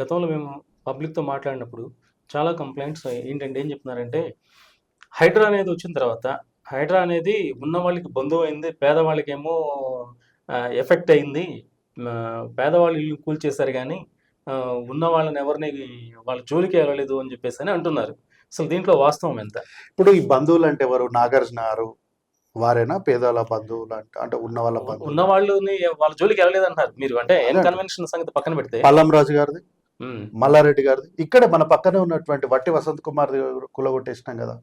గతంలో మేము పబ్లిక్తో మాట్లాడినప్పుడు చాలా కంప్లైంట్స్ ఏంటంటే ఏం చెప్తున్నారంటే హైడ్రా అనేది వచ్చిన తర్వాత హైడ్రా అనేది ఉన్న వాళ్ళకి బంధువు అయింది పేదవాళ్ళకేమో ఎఫెక్ట్ అయింది పేదవాళ్ళు ఇల్లు కూల్చేశారు కానీ ఉన్న వాళ్ళని ఎవరిని వాళ్ళ జోలికి వెళ్ళలేదు అని చెప్పేసి అని అంటున్నారు. అసలు దీంట్లో వాస్తవం ఎంత? ఇప్పుడు ఈ బంధువులు అంటే ఎవరు? నాగార్జున గారు వారేనా? పేదల బంధువులు అంటే అంటే ఉన్న వాళ్ళ ఉన్న వాళ్ళని వాళ్ళ జోలికి వెళ్ళలేదు అంటారు మీరు అంటే. కన్వెన్షన్ సంగతి పక్కన పెడితే? పల్లం రాజు గారిది? మల్లారెడ్డి గారిది. ఇక్కడే మన పక్కనే ఉన్నటువంటి వట్టి వసంత్ కుమార్ కులగొట్టేసినాం కదా.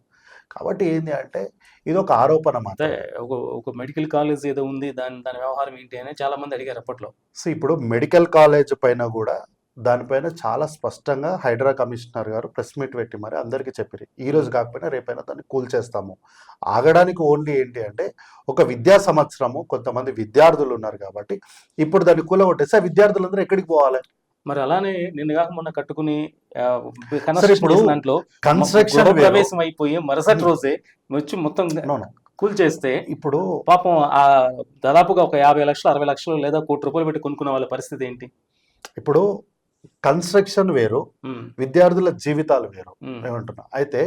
కాబట్టి ఏంది అంటే ఇది ఒక ఆరోపణ అంటే ఒక ఒక మెడికల్ కాలేజ్ ఏదో ఉంది దాని దాని వ్యవహారం ఏంటి అని చాలా మంది అడిగారు అప్పట్లో. సో ఇప్పుడు మెడికల్ కాలేజ్ పైన కూడా దానిపైన చాలా స్పష్టంగా హైడ్రా కమిషనర్ గారు ప్రెస్ మీట్ పెట్టి మరి అందరికీ చెప్పారు ఈ రోజు కాకపోయినా రేపైనా దాన్ని కూల్చేస్తాము ఆగడానికి ఓన్లీ ఏంటి అంటే ఒక విద్యా సంవత్సరము కొంతమంది విద్యార్థులు ఉన్నారు కాబట్టి ఇప్పుడు దాన్ని కూలగొట్టేస్తే ఆ విద్యార్థులందరూ ఎక్కడికి పోవాలి? మరి అలానే నిన్న కాక మొన్న కట్టుకుని దాంట్లో కన్స్ట్రక్షన్ ప్రవేశం అయిపోయి మరుసటి. రోజే వచ్చి మొత్తం. కూల్ చేస్తే ఇప్పుడు పాపం ఆ దాదాపుగా ఒక యాభై లక్షలు అరవై లక్షలు లేదా కోటి రూపాయలు పెట్టి కొనుక్కున్న వాళ్ళ పరిస్థితి ఏంటి? ఇప్పుడు కన్స్ట్రక్షన్ వేరు విద్యార్థుల జీవితాలు వేరు ఏమంటున్నా అయితే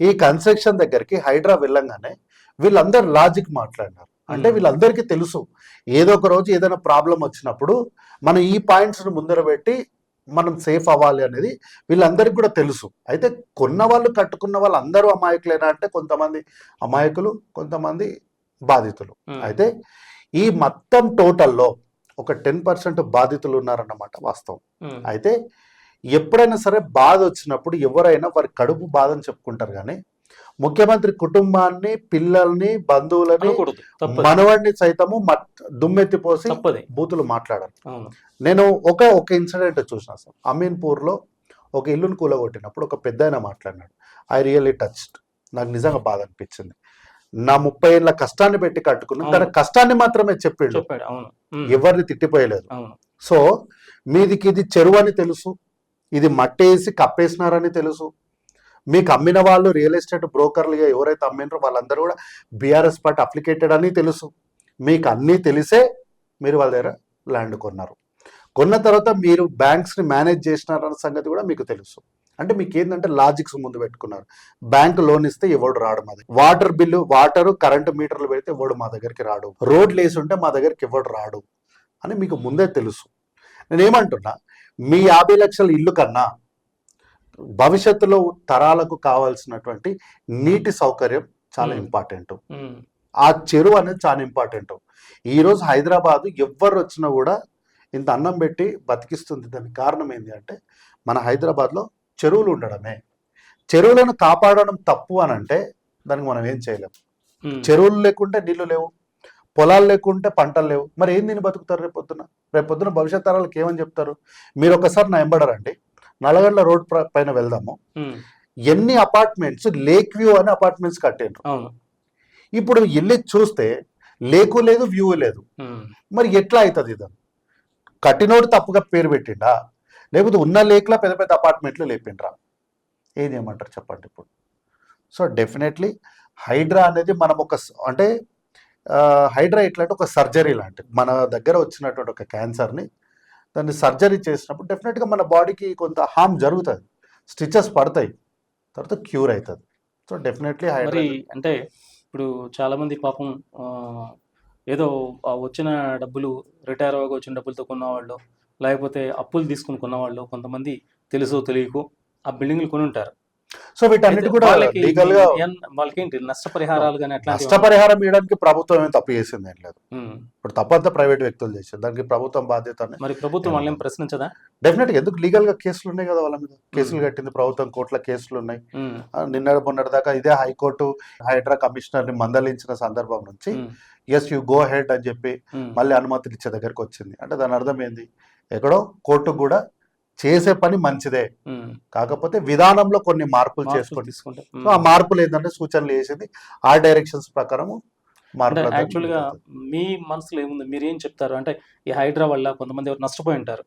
ఈ కన్స్ట్రక్షన్ దగ్గరికి హైడ్రా వెళ్ళంగానే వీళ్ళందరూ లాజిక్ మాట్లాడినారు. అంటే. వీళ్ళందరికీ తెలుసు. ఏదో ఒక రోజు ఏదైనా ప్రాబ్లం వచ్చినప్పుడు మనం ఈ పాయింట్స్ ముందర పెట్టి మనం సేఫ్ అవ్వాలి అనేది వీళ్ళందరికీ కూడా తెలుసు. అయితే కొన్న వాళ్ళు కట్టుకున్న వాళ్ళు అందరూ అమాయకులేనా అంటే కొంతమంది అమాయకులు కొంతమంది బాధితులు. అయితే ఈ మొత్తం టోటల్లో ఒక టెన్ పర్సెంట్ బాధితులు ఉన్నారన్నమాట వాస్తవం. అయితే ఎప్పుడైనా సరే బాధ వచ్చినప్పుడు ఎవరైనా వారి కడుపు బాధని చెప్పుకుంటారు కానీ ముఖ్యమంత్రి కుటుంబాన్ని పిల్లల్ని బంధువులని మనవాడిని సైతము దుమ్మెత్తిపోసి బూతులు మాట్లాడారు నేను ఒక ఒక ఇన్సిడెంట్ చూసిన సార్. అమీన్పూర్లో ఒక ఇల్లును కూలగొట్టినప్పుడు ఒక పెద్ద ఆయన మాట్లాడినాడు. I really touched. నాకు నిజంగా బాధ అనిపించింది. నా ముప్పై ఏళ్ళ కష్టాన్ని పెట్టి కట్టుకున్నాను తన. కష్టాన్ని మాత్రమే చెప్పిండు. ఎవరిని తిట్టిపోయలేదు. సో మీదికి ఇది చెరువు అని తెలుసు. ఇది మట్టేసి కప్పేసినారని తెలుసు. మీకు అమ్మిన వాళ్ళు రియల్ ఎస్టేట్ బ్రోకర్లుగా ఎవరైతే అమ్మినారో వాళ్ళందరూ కూడా బీఆర్ఎస్ పార్టీ అప్లికేటెడ్ అని తెలుసు. మీకు అన్నీ తెలిసే మీరు వాళ్ళ దగ్గర ల్యాండ్ కొన్నారు. కొన్న తర్వాత మీరు బ్యాంక్స్ని మేనేజ్ చేసినారన్న సంగతి కూడా మీకు తెలుసు. అంటే మీకు ఏంటంటే లాజిక్స్ ముందు పెట్టుకున్నారు. బ్యాంక్ లోన్ ఇస్తే ఎవడు రాడు మా దగ్గర. వాటర్ బిల్లు వాటర్ కరెంటు మీటర్లు పెడితే ఎవడు మా దగ్గరికి రాడు. రోడ్లు వేసి ఉంటే మా దగ్గరికి ఎవడు రాడు అని మీకు ముందే తెలుసు. నేనేమంటున్నా? మీ యాభై లక్షల ఇల్లు కన్నా భవిష్యత్తులో తరాలకు కావాల్సినటువంటి నీటి సౌకర్యం చాలా. ఇంపార్టెంట్ ఆ చెరువు అనేది చాలా ఇంపార్టెంట్ ఈరోజు హైదరాబాద్ ఎవ్వరు వచ్చినా కూడా ఇంత అన్నం పెట్టి బతికిస్తుంది. దానికి కారణం ఏంటి అంటే మన హైదరాబాద్లో చెరువులు ఉండడమే. చెరువులను కాపాడడం తప్పు అని అంటే దానికి మనం ఏం చేయలేం. ఉమ్, చెరువులు లేకుంటే నీళ్ళు లేవు. పొలాలు లేకుంటే పంటలు లేవు. మరి ఏం తిని బతుకుతారు రేపు పొద్దున రేపు పొద్దున భవిష్యత్ తరాలకు ఏమని చెప్తారు? మీరు ఒకసారి నా ఎంబడరండి నల్లగండ్ల రోడ్ పైన వెళ్దాము. ఎన్ని అపార్ట్మెంట్స్ లేక్ వ్యూ అని అపార్ట్మెంట్స్ కట్టిండ్రు. అవును. ఇప్పుడు వెళ్ళి చూస్తే లేకు లేదు వ్యూ లేదు. మరి ఎట్లా అవుతుంది ఇది? కట్టినోడు తప్పుగా పేరు పెట్టిండా? లేకపోతే ఉన్న లేక్లా పెద్ద పెద్ద అపార్ట్మెంట్లు లేపిండ్రా? ఏం చేయమంటారు చెప్పండి ఇప్పుడు. సో డెఫినెట్లీ హైడ్రా అనేది మనం ఒక అంటే హైడ్రా ఎట్లా అంటే ఒక సర్జరీ లాంటిది. మన దగ్గర వచ్చినటువంటి ఒక క్యాన్సర్ని దాన్ని సర్జరీ చేసినప్పుడు డెఫినెట్గా మన బాడీకి కొంత హామ్ జరుగుతుంది. స్టిచెస్ పడతాయి. తర్వాత క్యూర్ అవుతుంది సో డెఫినెట్లీ మరి అంటే ఇప్పుడు చాలా మంది పాపం ఏదో వచ్చిన డబ్బులు రిటైర్ అవ్వగా వచ్చిన డబ్బులతో కొన్నవాళ్ళు లేకపోతే అప్పులు తీసుకుని కొన్నవాళ్ళు కొంతమంది తెలుసో తెలియకో ఆ బిల్డింగ్లు కొని ఉంటారు సో వీటన్నిటి కూడా లీగల్గా వాళ్ళకి నష్టపరిహారాలు నష్టపరిహారం ఇవ్వడానికి ప్రభుత్వం ఏం తప్పు చేసింది ఏం లేదు. ఇప్పుడు తప్పంతా ప్రైవేట్ వ్యక్తులు చేశారు. దానికి ప్రభుత్వం బాధ్యత మరి ప్రభుత్వం వాళ్ళని ప్రశ్నించదా? డెఫినెట్గా ఎందుకు లీగల్గా కేసులు ఉన్నాయి కదా వాళ్ళ మీద? కేసులు కట్టింది ప్రభుత్వం కోర్టుల కేసులు ఉన్నాయి. ఆ, నిన్న మొన్నటి దాకా ఇదే హైకోర్టు హైడ్రా కమిషనర్ని మందలించిన సందర్భం నుంచి ఎస్ యు గో హెడ్ అని చెప్పి మళ్ళీ అనుమతులు ఇచ్చే దగ్గరకు వచ్చింది. అంటే దాని అర్థం ఏంది? ఎక్కడో కోర్టు కూడా చేసే పని మంచిదే. కాకపోతే విధానంలో కొన్ని మార్పులు తీసుకుంటే. సో ఆ మార్పులు ఏంటంటే సూచనలు చేసింది. ఆ డైరెక్షన్స్ ప్రకారం అంటే మార్పులు యాక్చువల్గా మీ మనసులో ఏముంది? మీరు ఏం చెప్తారు? అంటే ఈ హైడ్రా వల్ల కొంతమంది ఎవరు నష్టపోయి ఉంటారు.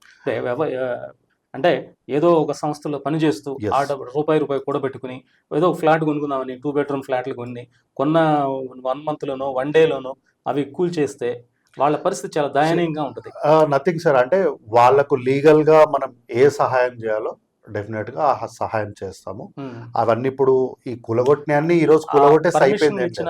అంటే ఏదో ఒక సంస్థలో పనిచేస్తూ. ఆ రూపాయి రూపాయి కూడబెట్టుకుని ఏదో ఒక ఫ్లాట్ కొనుక్కుందామని టూ బెడ్రూమ్ ఫ్లాట్లు కొన్ని కొన్న వన్ మంత్లోనో వన్ డేలోనో అవి కూల్ చేస్తే వాళ్ళ పరిస్థితి చాలా దయనీయంగా ఉంటుంది. నథింగ్ సార్ అంటే వాళ్ళకు లీగల్గా మనం ఏ సహాయం చేయాలో డెఫినెట్గా సహాయం చేస్తాము. ఉమ్. అవన్నీ ఇప్పుడు ఈ కులగొట్టినన్ని ఈ రోజు అయిపోయింది ఇచ్చిన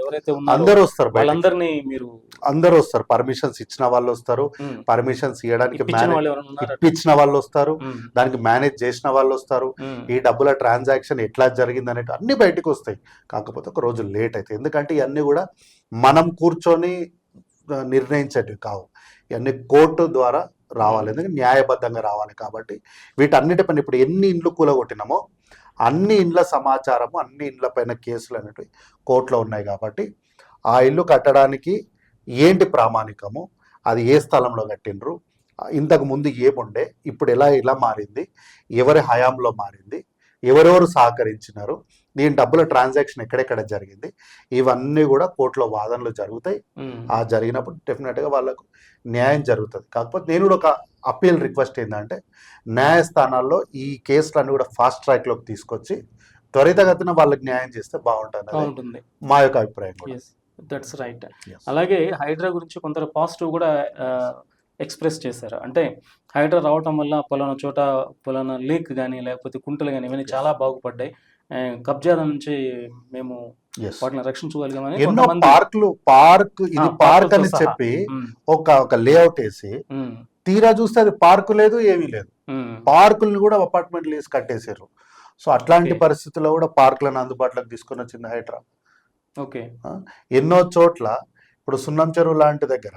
ఎవరైతే ఉన్నారో అందరూ వస్తారు. వాళ్ళందరినీ మీరు అందరూ వస్తారు. పర్మిషన్స్ ఇచ్చిన వాళ్ళు వస్తారు. పర్మిషన్స్ ఇవ్వడానికి ఇప్పించిన వాళ్ళు వస్తారు. ఉమ్, దానికి మేనేజ్ చేసిన వాళ్ళు వస్తారు. ఈ డబ్బుల ట్రాన్సాక్షన్ ఎట్లా జరిగింది అనేవి అన్ని బయటకు వస్తాయి. కాకపోతే ఒక రోజు లేట్ అవుతాయి. ఎందుకంటే ఇవన్నీ కూడా మనం కూర్చొని నిర్ణయించేటివి కావు. ఇవన్నీ కోర్టు ద్వారా రావాలి. ఎందుకంటే న్యాయబద్ధంగా రావాలి కాబట్టి. వీటన్నిటి పైన ఇప్పుడు ఎన్ని ఇండ్లు కూలగొట్టినామో అన్ని ఇండ్ల సమాచారము అన్ని ఇండ్ల పైన కేసులు అనేవి కోర్టులో ఉన్నాయి కాబట్టి ఆ ఇల్లు కట్టడానికి ఏంటి ప్రామాణికము? అది ఏ స్థలంలో కట్టిండ్రు? ఇంతకు ముందు ఏముండే? ఇప్పుడు ఎలా ఎలా మారింది? ఎవరి హయాంలో మారింది? ఎవరెవరు సహకరించినారు? దీని డబ్బుల ట్రాన్సాక్షన్ ఎక్కడెక్కడ జరిగింది ఇవన్నీ కూడా కోర్టులో వాదనలు జరుగుతాయి. ఆ జరిగినప్పుడు డెఫినెట్గా వాళ్ళకు న్యాయం జరుగుతుంది. కాకపోతే నేను కూడా ఒక అప్పీల్ రిక్వెస్ట్ ఏంటంటే న్యాయస్థానాల్లో ఈ కేసులన్నీ కూడా ఫాస్ట్ ట్రాక్లోకి తీసుకొచ్చి త్వరితగతిన వాళ్ళకి న్యాయం చేస్తే బాగుంటుంది మా యొక్క అభిప్రాయం కూడా. That's right. అలాగే హైడ్రా గురించి కొందరు పాజిటివ్ కూడా ఎక్స్ప్రెస్ చేశారు. అంటే హైడ్రా రావటం వల్ల పలానా చోట పలానా లీక్ కానీ లేకపోతే కుంటలు కానీ ఇవన్నీ చాలా బాగుపడ్డాయి. కబ్జాల నుంచి మేము. వాటిని రక్షించగలిగామని ఎన్నో పార్కులు పార్క్ ఇది పార్క్ అని. చెప్పి ఒక ఒక లేఅవుట్ వేసి తీరా చూస్తే అది పార్కు లేదు ఏమీ లేదు. పార్కులను కూడా అపార్ట్మెంట్లు వేసి కట్టేశారు. సో అట్లాంటి. పరిస్థితుల్లో కూడా పార్కులను అందుబాటులోకి తీసుకొని వచ్చింది హైడ్రా. ఓకే. ఎన్నో చోట్ల ఇప్పుడు సున్నం చెరువు లాంటి దగ్గర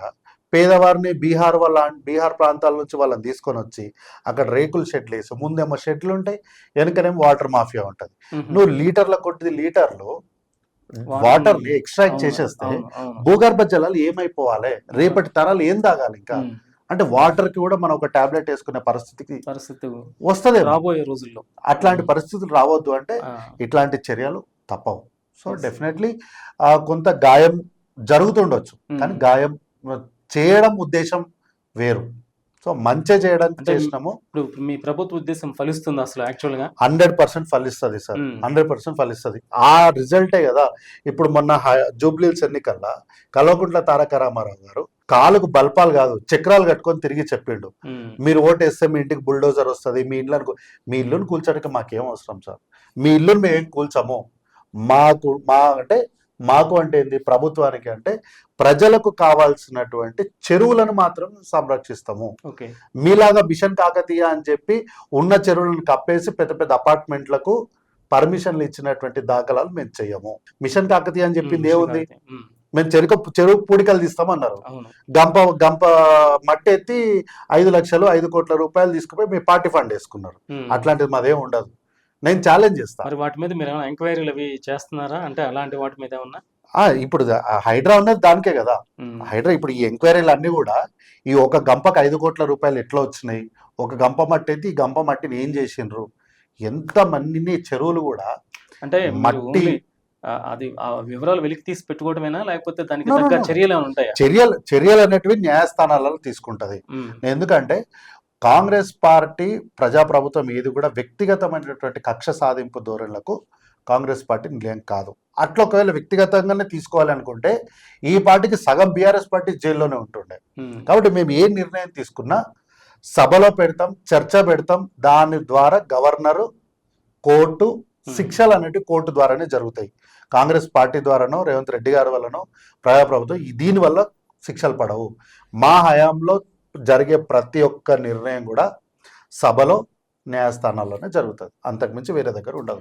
పేదవారిని బీహార్ వాళ్ళ బీహార్ ప్రాంతాల నుంచి వాళ్ళని తీసుకొని వచ్చి అక్కడ రేకుల షెడ్లు వేసి ముందేమో షెడ్లు ఉంటాయి వెనకనేమో వాటర్ మాఫియా ఉంటుంది. నువ్వు లీటర్ల కొద్ది లీటర్లు వాటర్ని ఎక్స్ట్రాక్ట్ చేసేస్తే. భూగర్భ జలాలు ఏమైపోవాలి? రేపటి తరాలు ఏం తాగాలి ఇంకా? అంటే వాటర్కి కూడా మనం ఒక టాబ్లెట్ వేసుకునే పరిస్థితికి పరిస్థితి వస్తుంది రాబోయే రోజుల్లో. అట్లాంటి పరిస్థితులు రావద్దు అంటే ఇట్లాంటి చర్యలు తప్పవు. సో. డెఫినెట్లీ కొంత గాయం జరుగుతుండొచ్చు. కానీ గాయం చేయడం ఉద్దేశం వేరు. సో మంచి చేయడానికి చేసినాము. ఇప్పుడు మీ ప్రభుత్వ ఉద్దేశం ఫలిస్తుంది అసలు యాక్చువల్గా హండ్రెడ్ పర్సెంట్ ఫలిస్తుంది సార్. హండ్రెడ్ పర్సెంట్ ఫలిస్తుంది. ఆ రిజల్టే కదా. ఇప్పుడు మొన్న జూబ్లీల్స్ ఎన్నికల్లో కల్వకుంట్ల తారక రామారావు గారు కాలుకు బల్పాలు కాదు చక్రాలు కట్టుకొని తిరిగి చెప్పిండు. మీరు ఓటేస్తే మీ ఇంటికి బుల్డోజర్ వస్తుంది మీ ఇల్లు మీ ఇల్లుని కూల్చడానికి మాకేం అవసరం సార్? మీ ఇల్లుని మేము కూల్చము. మాకు మా అంటే మాకు అంటే ఏంది? ప్రభుత్వానికి అంటే ప్రజలకు కావాల్సినటువంటి చెరువులను మాత్రం సంరక్షిస్తాము. మీలాగా మిషన్ కాకతీయ అని చెప్పి ఉన్న చెరువులను కప్పేసి పెద్ద పెద్ద అపార్ట్మెంట్లకు పర్మిషన్లు ఇచ్చినటువంటి దాఖలాలు మేము చెయ్యము. మిషన్ కాకతీయ అని చెప్పింది ఏముంది? మేము. చెరుకు చెరువు పూడికలు తీస్తామన్నారు. గంప గంప మట్టి ఎత్తి ఐదు లక్షలు ఐదు కోట్ల రూపాయలు తీసుకుపోయి మీ పార్టీ ఫండ్ వేసుకున్నారు. అట్లాంటిది మాదేం ఉండదు. నేను ఛాలెంజ్ చేస్తాను మరి వాటి మీద మీరు ఏమైనా ఎంక్వైరీలు అవి చేస్తున్నారా? అంటే అలాంటి వాటి మీద ఏమన్నా? ఆ, ఇప్పుడు హైడ్రా ఉన్నది దానికే కదా. హైడ్రా ఇప్పుడు ఈ ఎంక్వైరీలు అన్ని కూడా ఈ ఒక గంపకు ఐదు కోట్ల రూపాయలు ఎట్లా వచ్చినాయి? ఒక గంప మట్టి ఎత్తి ఈ గంప మట్టిని ఏం చేసిండ్రు? ఎంత మందిని చెరువులు కూడా అంటే మట్టి- అది ఆ వివరాలు వెలికి తీసి పెట్టుకోవడమేనా? లేకపోతే దానికి తగ్గ. చర్యలు ఏమైనా ఉంటాయా? చర్యలు చర్యలు అనేటివి న్యాయస్థానాలలో తీసుకుంటది. ఎందుకంటే కాంగ్రెస్ పార్టీ ప్రజాప్రభుత్వం ఏది కూడా వ్యక్తిగతమైనటువంటి కక్ష సాధింపు ధోరణులకు కాంగ్రెస్ పార్టీ నిలయం కాదు. అట్లా ఒకవేళ వ్యక్తిగతంగానే తీసుకోవాలి అనుకుంటే ఈ పార్టీకి సగం బీఆర్ఎస్ పార్టీ జైల్లోనే ఉంటుండే. కాబట్టి మేము ఏ నిర్ణయం తీసుకున్నా సభలో పెడతాం చర్చ పెడతాం దాని ద్వారా గవర్నరు కోర్టు శిక్షలు అనేటివి కోర్టు ద్వారానే జరుగుతాయి. కాంగ్రెస్ పార్టీ ద్వారానో రేవంత్ రెడ్డి గారి వల్లనో ప్రజాప్రభుత్వం దీనివల్ల శిక్షలు పడవు. మా హయాంలో జరిగే ప్రతి ఒక్క నిర్ణయం కూడా సభలో న్యాయస్థానాల్లోనే జరుగుతుంది. అంతకుమించి వేరే దగ్గర ఉండదు.